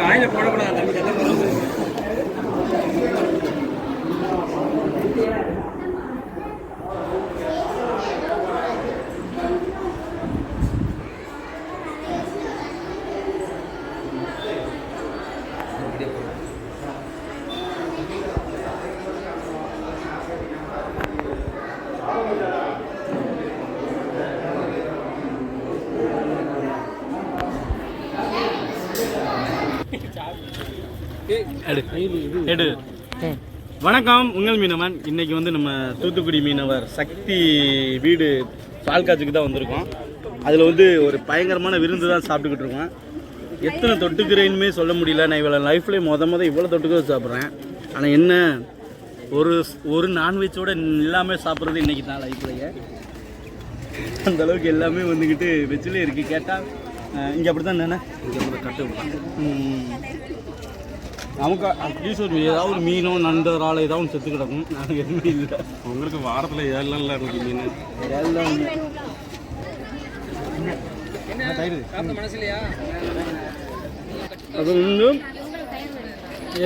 வாயில போடக்கூடாது. தம்பி எடு. வணக்கம் உங்கள் மீனவன். இன்னைக்கு வந்து நம்ம தூத்துக்குடி மீனவர் சக்தி வீடு பால் காட்சிக்கு தான் வந்திருக்கோம். அதில் வந்து ஒரு பயங்கரமான விருந்து தான் சாப்பிட்டுக்கிட்டு இருக்கோம். எத்தனை தொட்டுக்கிறேன்னுமே சொல்ல முடியல. நான் இவ்வளோ லைஃப்லேயே மொத மொதல் இவ்வளோ தொட்டுக்கிற சாப்பிட்றேன். ஆனால் என்ன ஒரு ஒரு நான்வெஜ்ஜோட எல்லாமே சாப்பிட்றது இன்னைக்கு தான் லைஃப்லேயே. அந்த அளவுக்கு எல்லாமே வந்துக்கிட்டு வெஜ்ஜிலே இருக்குது கேட்டால் இங்கே அப்படி தான் தானே இங்கே கட்டு. நமக்கு அட்லீஸ்ட் ஒரு ஏதாவது ஒரு மீனோ நண்டு இறால் ஏதாவது ஒன்று செத்து கிடக்கும். நாங்கள் எதுவுமே இல்லை. உங்களுக்கு வாரத்தில் ஏழு நாளில் இருக்கு மீன். எல்லாம் அது வந்து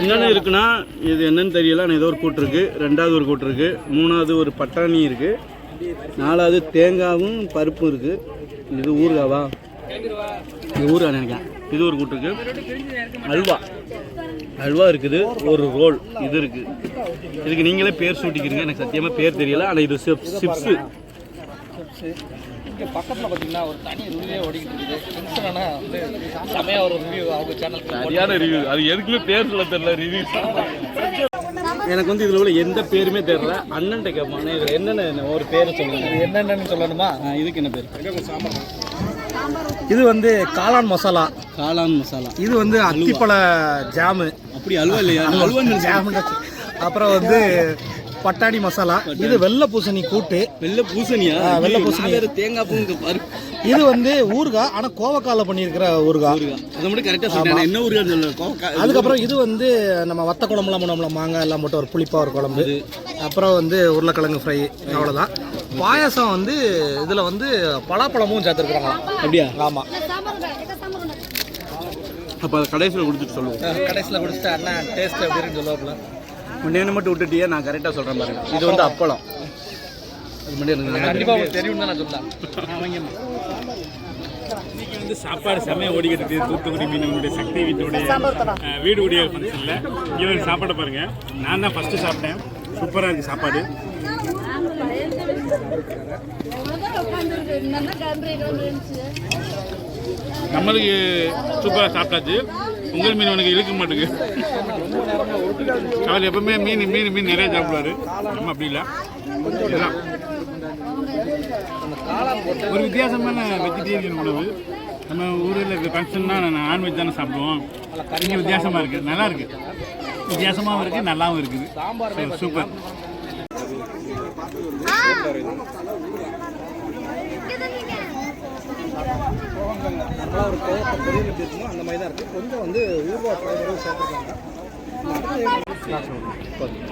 என்னென்ன இருக்குன்னா இது என்னன்னு தெரியல ஆனால் ஏதோ ஒரு கூட்டு இருக்கு. ரெண்டாவது ஒரு கூட்டு இருக்கு. மூணாவது ஒரு பட்டாணி இருக்கு. நாலாவது தேங்காவும் பருப்பும் இருக்கு. இது ஊறுகாவா? இது ஊறுகாய் நினைக்கிறேன். இது ஒரு கூட்டு இருக்கு. அல்வா. அல்வா இருக்குது ஒரு ரோல் இது இருக்கு. இதுக்கு நீங்களே பேர் சூட்டிக்கிறீங்க எனக்கு சத்தியமாக பேர் தெரியல ஆனால் இது சிப்ஸு. இங்கே பக்கத்தில் பார்த்தீங்கன்னா ஒரு தனி ரிவ்யூவே ஓடிக்கிட்டு இருக்குது. இன்ஸ்டன்டான வந்து செமையாக ஒரு ரிவ்யூ அவங்க சேனலுக்கு சரியான ரிவ்யூ அது எதுக்குமே பேர் சொல்ல தெரியல ரிவ்யூ எனக்கு வந்து இதில் உள்ள எந்த பேருமே தெரியல. அண்ணன்ட்ட கேட்பானே இதில் என்னென்ன ஒரு பேரை சொல்லுங்க. என்னென்னு சொல்லணுமா? இதுக்கு என்ன பேர்? இது வந்து காளான் மசாலா. காளான் மசாலா. இது வந்து அத்திப்பழ ஜாமு. அப்படி அல்வா இல்லையா? நான் அல்வான்னு ஜாம் அப்புறம் வந்து பட்டாணி மசாலா. இது வெள்ளை பூசணி கூட்டு. வெள்ளை பூசணியா? வெள்ளை பூசணி. தேங்காய் பூங்க பாரு. இது வந்து ஊறுகாய் ஆனால் கோவக்கால பண்ணியிருக்கிற ஊறுகாய். அதை மட்டும் கரெக்டாக சொல்லிட்டேன். என்ன கோவக்காய் அதுக்கப்புறம் இது வந்து நம்ம வத்த குழம்புலாம் பண்ணுவோம்ல மாங்காய் எல்லாம் போட்டு ஒரு புளிப்பா ஒரு குழம்பு. அப்புறம் வந்து உருளைக்கிழங்கு ஃப்ரை அவ்வளோதான் பாயாசம் வந்து இதில் வந்து பலாப்பழமும் சேர்த்துருக்குறாங்க அப்படியா? ஆமாம் அப்போ அதை கடைசியில் கொடுத்துட்டு சொல்லுவோம் கடைசியில் குடிச்சிட்டு அண்ணா டேஸ்ட் அப்படின்னு சொல்லுவாப்புல. முன்னே மட்டும் விட்டுட்டியே நான் கரெக்டாக சொல்கிறேன் பாருங்க. இது வந்து அப்பளம். எனக்கு நல்லா கண்டிப்பாக தெரியும். தான் நான் சொல்லேன் இன்னைக்கு வந்து சாப்பாடு செமையாக ஓடிக்கிட்டு இருக்கு. தூத்துக்குடி மீனவனுடைய சக்தி வீட்டுடைய வீடு உடைய ஃபங்க்ஷனில் இங்கே வந்து சாப்பாடை பாருங்க. நான் தான் ஃபஸ்ட்டு சாப்பிட்டேன். சூப்பராக இருக்குது சாப்பாடு. நம்மளுக்கு சூப்பராக சாப்பிட்டாச்சு. உங்கள் உனக்கு இழுக்க மாட்டேங்குது. அவர் எப்பவுமே மீன் மீன் மீன் நிறைய சாப்பிடுவாரு. நம்ம அப்படி இல்லை. ஒரு வித்தியாசமான வெஜிடேரியன் உணவு. நம்ம ஊரில் இருக்க ஃபங்க்ஷன்னா நான்வெஜ் தானே சாப்பிடுவோம். இங்கே வித்தியாசமாக இருக்குது நல்லா இருக்குது வித்தியாசமாகவும் இருக்குது நல்லாவும் இருக்குது. சூப்பர் நல்லா ஒரு கோவத்தை பொரியல் எப்படி இருக்குமோ அந்த மாதிரி தான் இருக்குது கொஞ்சம் வந்து ஊர்வா ஃப்ளேவரும் சேர்த்துருக்காங்க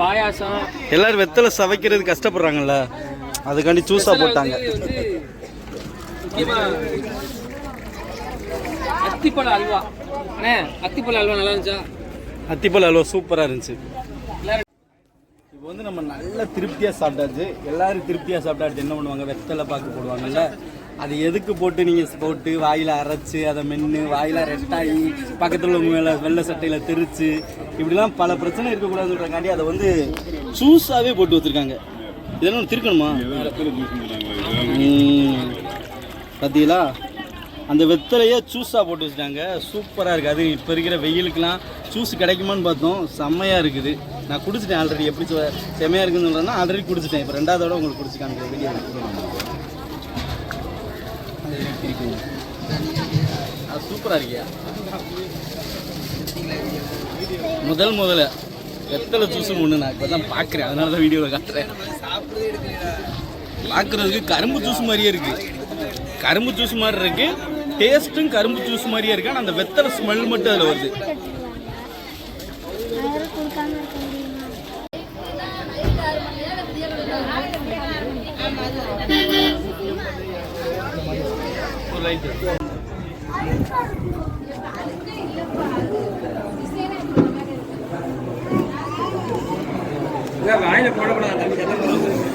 பாயாசம் எல்லாரும் வெத்தலை சவைக்கிறது கஷ்டப்படுறாங்கல்ல. அதுக்காண்டி ஜூஸாக போட்டாங்க. அத்திப்பழ அல்வா. அத்திப்பழ அல்வா நல்லா இருந்துச்சா? அத்திப்பழ அல்வா சூப்பராக இருந்துச்சு. இப்போ வந்து நம்ம நல்ல திருப்தியாக சாப்பிட்டாச்சு. எல்லாரும் திருப்தியாக சாப்பிட்டாச்சு. என்ன பண்ணுவாங்க? வெத்தலை பாக்கு போடுவாங்கல்ல. அது எதுக்கு போட்டு நீங்கள் போட்டு வாயில் அரைச்சி அதை மென்று வாயில் ரெட்டாகி பக்கத்தில் உங்கள் மேலே வெள்ளை சட்டையில் தெரிச்சு இப்படிலாம் பல பிரச்சனை இருக்கக்கூடாதுன்றக்காண்டி அதை வந்து ஜூஸாகவே போட்டு வச்சுருக்காங்க. இதெல்லாம் ஒன்று திருக்கணுமா? பார்த்தீங்களா அந்த வெத்தலையே ஜூஸாக போட்டு வச்சுட்டாங்க. சூப்பராக இருக்குது அது இப்போ இருக்கிற வெயிலுக்கெலாம் ஜூஸ் கிடைக்குமான்னு பார்த்தோம். செம்மையாக இருக்குது. நான் குடிச்சிட்டேன் ஆல்ரெடி எப்படி சொ- செம்மையாக இருக்குன்னு சொல்கிறேன்னா ஆல்ரெடி குடிச்சிட்டேன். இப்போ ரெண்டாவது தடவை உங்களுக்கு குடிச்சு காமிக்கிறேன். வெளியே அது சூப்பராக இருக்கியா? முதல் முதல்ல வெத்தலை ஜூஸ் ஒன்று நான் இப்போ தான் பார்க்குறேன் அதனால தான் வீடியோவில் காட்டுறேன். பார்க்குறதுக்கு கரும்பு ஜூஸ் மாதிரியே இருக்குது கரும்பு ஜூஸ் மாதிரி இருக்கு. டேஸ்ட்டும் கரும்பு ஜூஸ் மாதிரியே இருக்கு. ஆனால் அந்த வெத்தலை ஸ்மெல் மட்டும் அதில் வருது யாரும் கொடுக்காம இருக்க முடியுமா ரைட்டு வாயில போடக்கூடாது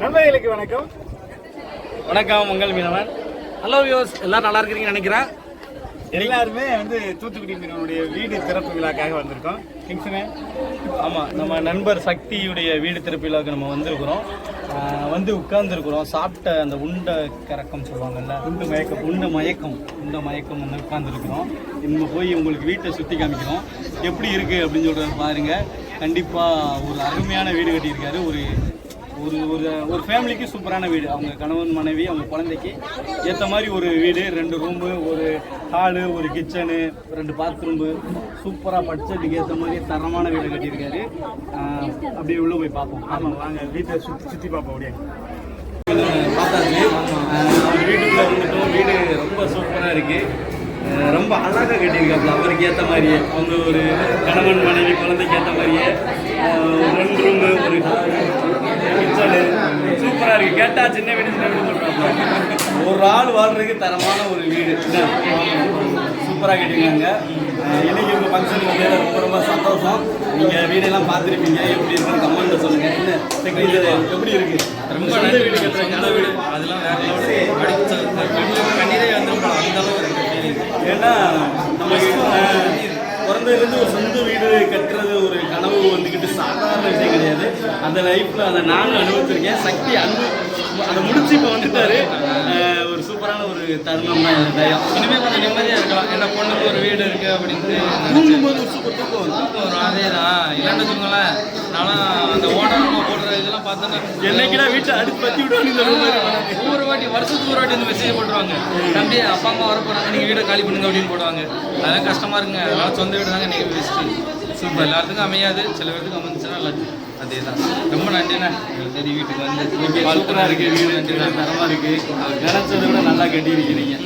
நண்பர்களுக்கு வணக்கம். வணக்கம் உங்கள் மீனவன். ஹலோ வியூஸ் எல்லாரும் நல்லா இருக்கிறீங்கன்னு நினைக்கிறேன். எல்லாருமே வந்து தூத்துக்குடி மீனவனுடைய வீடு திறப்பு விழாக்காக வந்திருக்கோம். கிங்ஸ்னே ஆமாம் நம்ம நண்பர் சக்தியுடைய வீடு திருப்பிலாவுக்கு நம்ம வந்திருக்கிறோம். வந்து உட்கார்ந்துருக்குறோம். சாப்பிட்ட அந்த உண்ட கறக்கம் சொல்லுவாங்கல்ல உண்ட மயக்கம் உண்ட மயக்கம் உண்ட மயக்கம் வந்து உட்கார்ந்துருக்குறோம். நம்ம போய் உங்களுக்கு வீட்டை சுற்றி காமிக்கிறோம். எப்படி இருக்குது அப்படின்னு சொல்கிறத பாருங்க. கண்டிப்பாக ஒரு அருமையான வீடு கட்டியிருக்காரு. ஒரு ஒரு ஒரு ஃபேமிலிக்கு சூப்பரான வீடு. அவங்க கணவன் மனைவி அவங்க குழந்தைக்கு ஏற்ற மாதிரி ஒரு வீடு ரெண்டு ரூமு ஒரு ஹாலு ஒரு கிச்சனு ரெண்டு பாத்ரூம்பு சூப்பராக பட்ஜெட்டுக்கு ஏற்ற மாதிரி தரமான வீடு கட்டியிருக்காரு. அப்படியே உள்ளே போய் பார்ப்போம். ஆமாம் வாங்க. வீட்டை சுற்றி சுற்றி பார்ப்போம் அப்படியே. பார்த்தாச்சு. வீட்டுக்குள்ளே வந்துட்டோம். வீடு ரொம்ப சூப்பராக இருக்குது ரொம்ப அழகாக கட்டியிருக்காப்புல. அவருக்கு ஏற்ற மாதிரியே. அவங்க ஒரு கணவன் மனைவி குழந்தைக்கு ஏற்ற மாதிரியே. ரெண்டு ரூமு ஒரு கிச்சனு சூப்பராக இருக்குது கேட்டால் சின்ன வீடு சின்ன வீடு சொல்கிறாங்க ஒரு ஆள் வாழ்றதுக்கு தரமான ஒரு வீடு. சூப்பராக கட்டியிருக்காங்க ஆஹ் இன்னைக்கு உங்கள் ஃபங்க்ஷனுக்கு வந்து ரொம்ப ரொம்ப சந்தோஷம். நீங்கள் வீடெல்லாம் பார்த்துருப்பீங்க. எப்படி இருக்குன்னு கமெண்ட்டில் சொல்லுங்கள் என்ன? எப்படி இருக்குது ரொம்ப நல்ல வீடு கட்டுற சொந்த வீடு. அதெல்லாம் வேற கண்ணீரே அந்த அளவு இருக்கு feeling. ஏன்னா ஆஹ், பிறந்ததுலேருந்து ஒரு சொந்த வீடு கட்டுறது வந்துக்கிட்டு சாதாரண விஷயம் கிடையாது. அந்த லைஃப்பில் அதை நானும் அனுபவிச்சிருக்கேன். சக்தி அனு அதை முடிச்சு இப்போ வந்துட்டாரு. ஒரு சூப்பரான ஒரு தருணம் தான் இந்த டயம் இனிமே கொஞ்சம் நிம்மதியா இருக்கலாம். என்ன பொண்ணுக்கு ஒரு வீடு இருக்கு அப்படின்ட்டு. தூங்கும்போது ஒரு சூப்பர் தூக்கம் தூக்கம் வரும். அதேதான். இல்லைன்னு வச்சுக்கோங்களேன் நானும் அந்த ஓனரமா போடுற இதெல்லாம் பார்த்தோன்னா. என்னைக்குடா வீட்டை அடுத்து பற்றி விடுவாங்க இந்த room மாதிரி ஒவ்வொரு வாட்டி வருஷத்துக்கு ஒரு வாட்டி வந்து மெசேஜ் போட்டுருவாங்க. தம்பி அப்பா அம்மா வர போறாங்க நீங்க வீடை காலி பண்ணுங்க அப்படின்னு போடுவாங்க. அதெல்லாம் கஷ்டமா இருக்குங்க. அதனால சொந்த வீடு தாங்க நீங்க பெஸ்ட்டு சூப்பர் எல்லாத்துக்கும் அமையாது. சில பேருக்கு அமைஞ்சுன்னா நல்லது. அதே தான் ரொம்ப நன்றிண்ணா. தேடி வீட்டுக்கு வந்து சூப்பராக இருக்குது வீடு தரமாக இருக்குது நினச்சதை விட நல்லா கட்டியிருக்கிறீங்க.